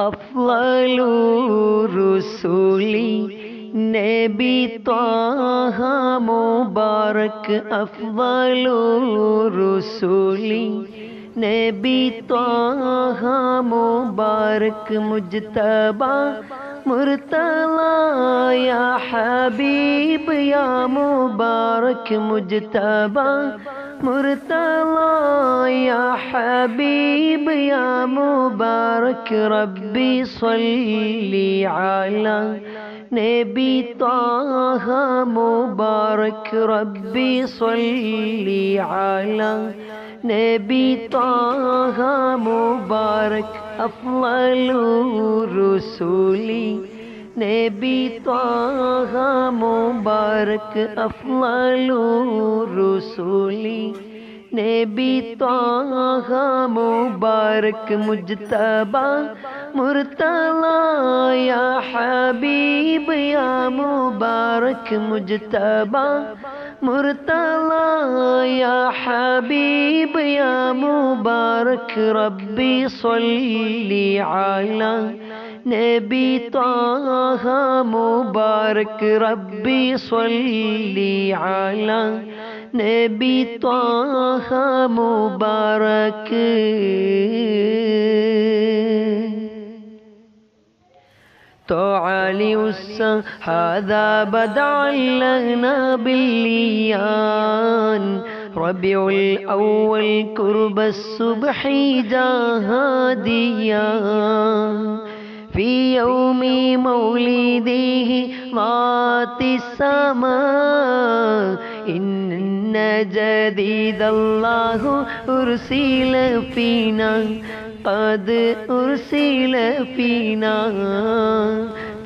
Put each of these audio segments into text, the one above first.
افضل رسولی نبی طه مبارک، افضل رسولی نبی طه مبارک مجتبہ مرتلا یا حبیب یا مبارک مجتبہ مرتضى يا حبيب يا مبارك ربي صلي على نبي طه مبارك ربي صلي على نبي طه مبارك أفضل رسولي نبي طه مبارك أفضل رسولي نبي طه مبارك مجتبى مرتضى يا حبيب يا مبارك مجتبى مرتضى يا حبيب يا مبارك ربي صلي على نبي طه مبارك ربي صلي على نبي طه مبارك. تعالي السا هذا بدع لنا بالليان. ربيع الأول كرب الصبح جهاديا في يوم مولده ضاعت السماء. إن جديد الله أرسل فينا قد أرسل فينا.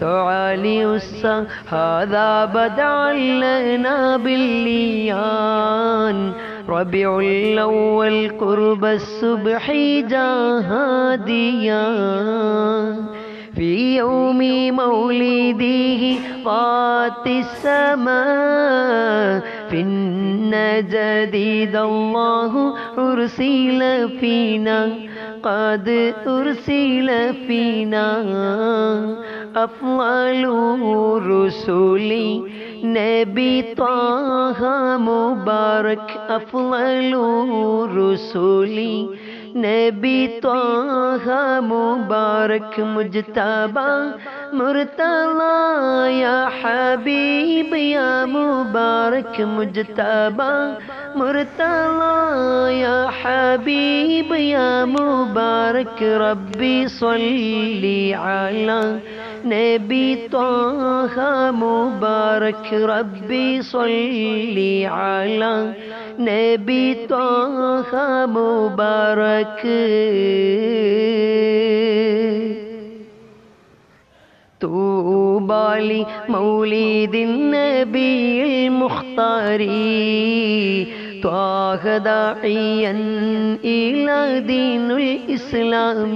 تعالي السا هذا بدع لنا بالليان. ربيع الأول قرب الصبح جهاديا في يوم مولده طات السماء في النجديد الله أرسل فينا قد أرسل فينا أفضل رسولي نبي طه مبارك أفضل رسولي نبی تو مبارک مجتبہ مرتلا یا حبیب یا مبارک مجتبہ مرتلا یا حبیب یا مبارک، ربی صلی علی نبی طه مبارک، ربی صلي علی نبي طه مبارك طوبى لمولد النبي المختار طه داعيا إلى دين الإسلام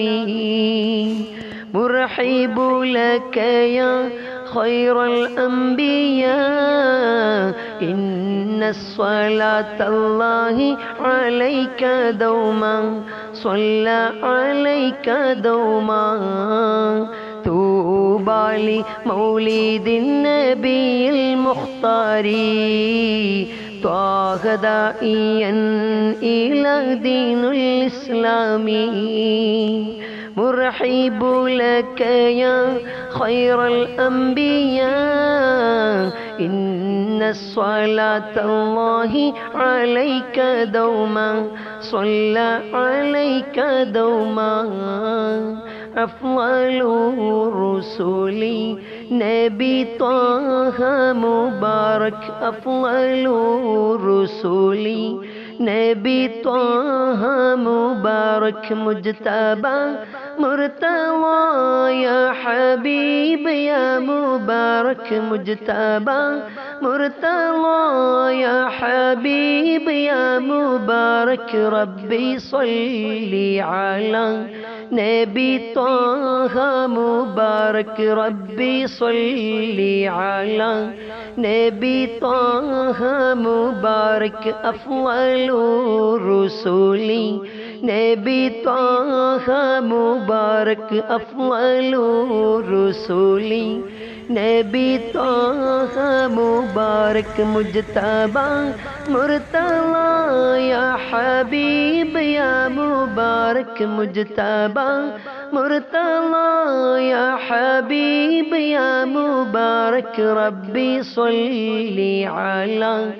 مرحب لك يا خير الأنبياء. إن الصلاة الله عليك دوما. صلى عليك دوما. طوبى لمولد النبي المختار. طه داعيا إلى دين الإسلام. مرحب لك يا خير الأنبياء. إن الصلاة الله عليك دوما. صلى عليك دوما. أفضل الرسل نبي طه مبارك أفضل الرسل. نبي طه مبارك مجتبى مرتضى. يا حبيب يا مبارك مجتبى مرتضى. يا حبيب يا مبارك ربي صلي على نبي طه مبارك ربي صلي على نبي طه مبارك أفضل الرسل. نبي طه مبارك أفضل الرسل. نبي طه مبارك مجتبى مرتضى يا حبيب. مبارك مجتبى مرتضى يا حبيب يا مبارك ربي صلي على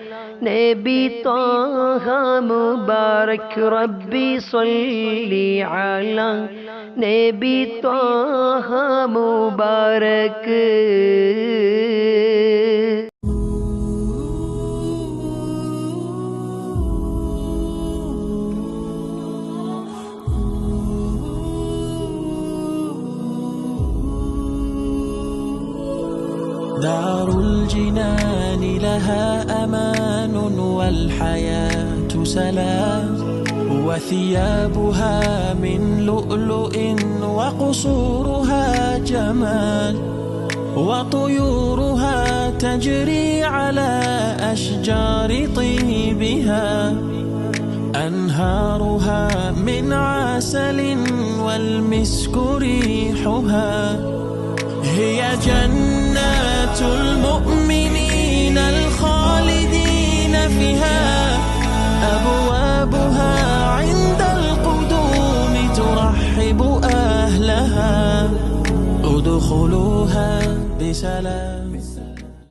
نبي طه مبارك ربي صلي على نبي طه مبارك. دار الجنان لها أمان والحياة سلام وثيابها من لؤلؤ وقصورها جمال وطيورها تجري على أشجار طيبها أنهارها من عسل والمسك ريحها هي جنات المؤمنين الخالدين فيها. أبوابها عند القدوم ترحب أهلها. ادخلوها بسلام.